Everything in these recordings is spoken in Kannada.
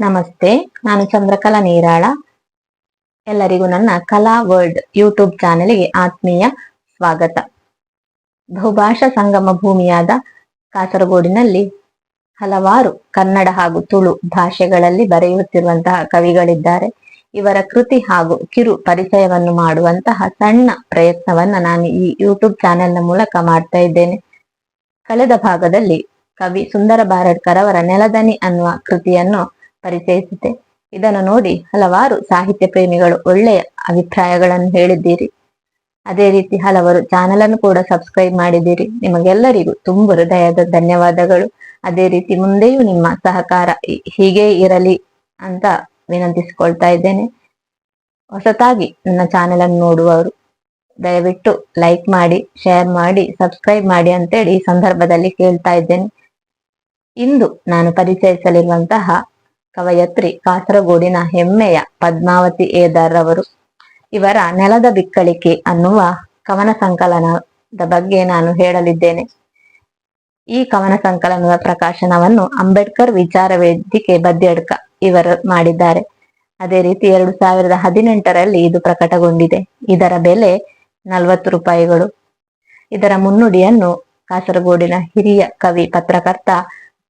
ನಮಸ್ತೆ, ನಾನು ಚಂದ್ರಕಲಾ ನೀರಾಳ. ಎಲ್ಲರಿಗೂ ನನ್ನ ಕಲಾ ವರ್ಲ್ಡ್ ಯೂಟ್ಯೂಬ್ ಚಾನೆಲ್ಗೆ ಆತ್ಮೀಯ ಸ್ವಾಗತ. ಬಹುಭಾಷಾ ಸಂಗಮ ಭೂಮಿಯಾದ ಕಾಸರಗೋಡಿನಲ್ಲಿ ಹಲವಾರು ಕನ್ನಡ ಹಾಗೂ ತುಳು ಭಾಷೆಗಳಲ್ಲಿ ಬರೆಯುತ್ತಿರುವಂತಹ ಕವಿಗಳಿದ್ದಾರೆ. ಇವರ ಕೃತಿ ಹಾಗೂ ಕಿರು ಪರಿಚಯವನ್ನು ಮಾಡುವಂತಹ ಸಣ್ಣ ಪ್ರಯತ್ನವನ್ನ ನಾನು ಈ ಯೂಟ್ಯೂಬ್ ಚಾನೆಲ್ನ ಮೂಲಕ ಮಾಡ್ತಾ ಇದ್ದೇನೆ. ಕಳೆದ ಭಾಗದಲ್ಲಿ ಕವಿ ಸುಂದರ ಬಾರಡ್ಕರ್ ಅವರ ನೆಲದನಿ ಅನ್ನುವ ಕೃತಿಯನ್ನು ಪರಿಚಯಿಸಿದೆ ಇದನ್ನು ನೋಡಿ ಹಲವಾರು ಸಾಹಿತ್ಯ ಪ್ರೇಮಿಗಳು ಒಳ್ಳೆಯ ಅಭಿಪ್ರಾಯಗಳನ್ನು ಹೇಳಿದ್ದೀರಿ. ಅದೇ ರೀತಿ ಹಲವರು ಚಾನೆಲ್ ಅನ್ನು ಕೂಡ ಸಬ್ಸ್ಕ್ರೈಬ್ ಮಾಡಿದ್ದೀರಿ. ನಿಮಗೆಲ್ಲರಿಗೂ ತುಂಬ ಹೃದಯದ ಧನ್ಯವಾದಗಳು. ಅದೇ ರೀತಿ ಮುಂದೆಯೂ ನಿಮ್ಮ ಸಹಕಾರ ಹೀಗೆ ಇರಲಿ ಅಂತ ವಿನಂತಿಸಿಕೊಳ್ತಾ ಇದ್ದೇನೆ. ಹೊಸತಾಗಿ ನನ್ನ ಚಾನೆಲ್ ಅನ್ನು ನೋಡುವವರು, ದಯವಿಟ್ಟು ಲೈಕ್ ಮಾಡಿ, ಶೇರ್ ಮಾಡಿ, ಸಬ್ಸ್ಕ್ರೈಬ್ ಮಾಡಿ ಅಂತೇಳಿ ಈ ಸಂದರ್ಭದಲ್ಲಿ ಕೇಳ್ತಾ ಇದ್ದೇನೆ. ಇಂದು ನಾನು ಪರಿಚಯಿಸಲಿರುವಂತಹ ಕವಯತ್ರಿ, ಕಾಸರಗೋಡಿನ ಹೆಮ್ಮೆಯ ಪದ್ಮಾವತಿ ಏದಾರ್ ಅವರು ಇವರ ನೆಲದ ಬಿಕ್ಕಳಿಕೆ ಅನ್ನುವ ಕವನ ಸಂಕಲನದ ಬಗ್ಗೆ ನಾನು ಹೇಳಲಿದ್ದೇನೆ. ಈ ಕವನ ಸಂಕಲನದ ಪ್ರಕಾಶನವನ್ನು ಅಂಬೇಡ್ಕರ್ ವಿಚಾರ ವೇದಿಕೆ ಬದ್ಯಡ್ಕ ಇವರು ಮಾಡಿದ್ದಾರೆ. ಅದೇ ರೀತಿ ಎರಡು ಸಾವಿರದ ಹದಿನೆಂಟರಲ್ಲಿ ಇದು ಪ್ರಕಟಗೊಂಡಿದೆ. ಇದರ ಬೆಲೆ ನಲವತ್ತು ರೂಪಾಯಿಗಳು. ಇದರ ಮುನ್ನುಡಿಯನ್ನು ಕಾಸರಗೋಡಿನ ಹಿರಿಯ ಕವಿ, ಪತ್ರಕರ್ತ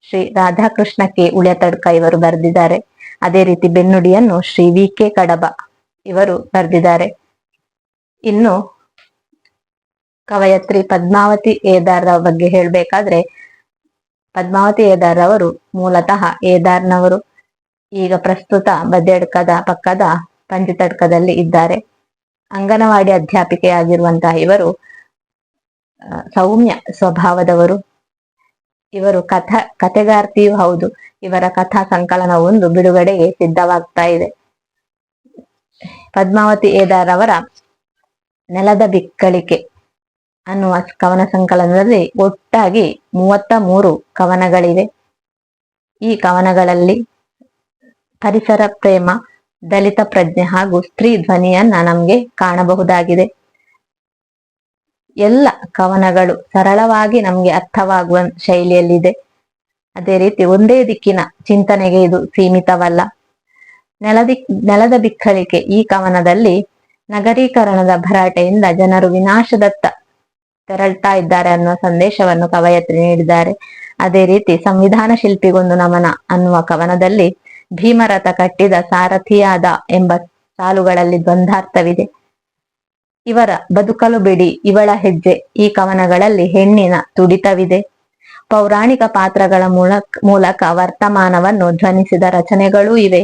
ಶ್ರೀ ರಾಧಾಕೃಷ್ಣ ಕೆ ಉಳ್ಯತಡ್ಕ ಇವರು ಬರೆದಿದ್ದಾರೆ. ಅದೇ ರೀತಿ ಬೆನ್ನುಡಿಯನ್ನು ಶ್ರೀ ವಿ ಕೆ ಕಡಬ ಇವರು ಬರೆದಿದ್ದಾರೆ. ಇನ್ನು ಕವಯತ್ರಿ ಪದ್ಮಾವತಿ ಏದಾರ್ ಬಗ್ಗೆ ಹೇಳ್ಬೇಕಾದ್ರೆ ಪದ್ಮಾವತಿ ಏದಾರ್ ಅವರು ಮೂಲತಃ ಏದಾರ್ನವರು ಈಗ ಪ್ರಸ್ತುತ ಬದೆಡ್ಕದ ಪಕ್ಕದ ಪಂಚತಡ್ಕದಲ್ಲಿ ಇದ್ದಾರೆ. ಅಂಗನವಾಡಿ ಅಧ್ಯಾಪಿಕೆಯಾಗಿರುವಂತಹ ಇವರು ಸೌಮ್ಯ ಸ್ವಭಾವದವರು. ಇವರು ಕಥಾ, ಕಥೆಗಾರ್ತಿಯೂ ಹೌದು. ಇವರ ಕಥಾ ಸಂಕಲನ ಒಂದು ಬಿಡುಗಡೆಗೆ ಸಿದ್ಧವಾಗ್ತಾ ಇದೆ. ಪದ್ಮಾವತಿ ಏದಾರ್ ಅವರ ನೆಲದ ಬಿಕ್ಕಳಿಕೆ ಅನ್ನುವ ಕವನ ಸಂಕಲನದಲ್ಲಿ ಒಟ್ಟಾಗಿ ಮೂವತ್ತ ಮೂರು ಕವನಗಳಿವೆ. ಈ ಕವನಗಳಲ್ಲಿ ಪರಿಸರ ಪ್ರೇಮ, ದಲಿತ ಪ್ರಜ್ಞೆ ಹಾಗೂ ಸ್ತ್ರೀ ಧ್ವನಿಯನ್ನ ನಮ್ಗೆ ಕಾಣಬಹುದಾಗಿದೆ. ಎಲ್ಲ ಕವನಗಳು ಸರಳವಾಗಿ ನಮ್ಗೆ ಅರ್ಥವಾಗುವ ಶೈಲಿಯಲ್ಲಿದೆ. ಅದೇ ರೀತಿ ಒಂದೇ ದಿಕ್ಕಿನ ಚಿಂತನೆಗೆ ಇದು ಸೀಮಿತವಲ್ಲ. ನೆಲದಿ, ನೆಲದ ಬಿಕ್ಕಳಿಕೆ ಈ ಕವನದಲ್ಲಿ ನಗರೀಕರಣದ ಭರಾಟೆಯಿಂದ ಜನರು ವಿನಾಶದತ್ತ ತೆರಳ್ತಾ ಇದ್ದಾರೆ ಅನ್ನುವ ಸಂದೇಶವನ್ನು ಕವಯತ್ರಿ ನೀಡಿದ್ದಾರೆ. ಅದೇ ರೀತಿ ಸಂವಿಧಾನ ಶಿಲ್ಪಿಗೊಂದು ನಮನ ಅನ್ನುವ ಕವನದಲ್ಲಿ ಭೀಮರಥ ಕಟ್ಟಿದ ಸಾರಥಿಯಾದ ಎಂಬ ಸಾಲುಗಳಲ್ಲಿ ದ್ವಂದ್ವಾರ್ಥವಿದೆ. ಇವರ ಬದುಕಲು ಬಿಡಿ, ಇವಳ ಹೆಜ್ಜೆ ಈ ಕವನಗಳಲ್ಲಿ ಹೆಣ್ಣಿನ ತುಡಿತವಿದೆ. ಪೌರಾಣಿಕ ಪಾತ್ರಗಳ ಮೂಲಕ ಮೂಲಕ ವರ್ತಮಾನವನ್ನು ಧ್ವನಿಸಿದ ರಚನೆಗಳೂ ಇವೆ.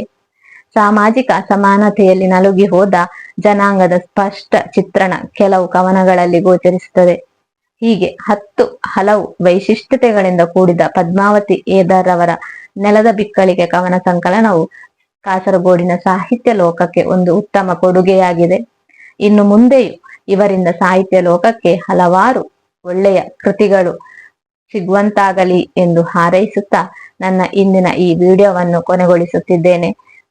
ಸಾಮಾಜಿಕ ಅಸಮಾನತೆಯಲ್ಲಿ ನಲುಗಿ ಹೋದ ಜನಾಂಗದ ಸ್ಪಷ್ಟ ಚಿತ್ರಣ ಕೆಲವು ಕವನಗಳಲ್ಲಿ ಗೋಚರಿಸುತ್ತದೆ. ಹೀಗೆ ಹತ್ತು ಹಲವು ವೈಶಿಷ್ಟ್ಯತೆಗಳಿಂದ ಕೂಡಿದ ಪದ್ಮಾವತಿ ಏದರ್ ಅವರ ನೆಲದ ಬಿಕ್ಕಳಿಗೆ ಕವನ ಸಂಕಲನವು ಕಾಸರಗೋಡಿನ ಸಾಹಿತ್ಯ ಲೋಕಕ್ಕೆ ಒಂದು ಉತ್ತಮ ಕೊಡುಗೆಯಾಗಿದೆ. ಇನ್ನು ಮುಂದೆಯೂ ಇವರಿಂದ ಸಾಹಿತ್ಯ ಲೋಕಕ್ಕೆ ಹಲವಾರು ಒಳ್ಳೆಯ ಕೃತಿಗಳು ಸಿಗುವಂತಾಗಲಿ ಎಂದು ಹಾರೈಸುತ್ತಾ ನನ್ನ ಇಂದಿನ ಈ ವಿಡಿಯೋವನ್ನು ಕೊನೆಗೊಳಿಸುತ್ತಿದ್ದೇನೆ.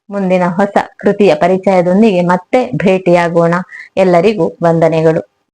ಮುಂದಿನ ಹೊಸ ಕೃತಿಯ ಪರಿಚಯದೊಂದಿಗೆ ಮತ್ತೆ ಭೇಟಿಯಾಗೋಣ. ಎಲ್ಲರಿಗೂ ವಂದನೆಗಳು.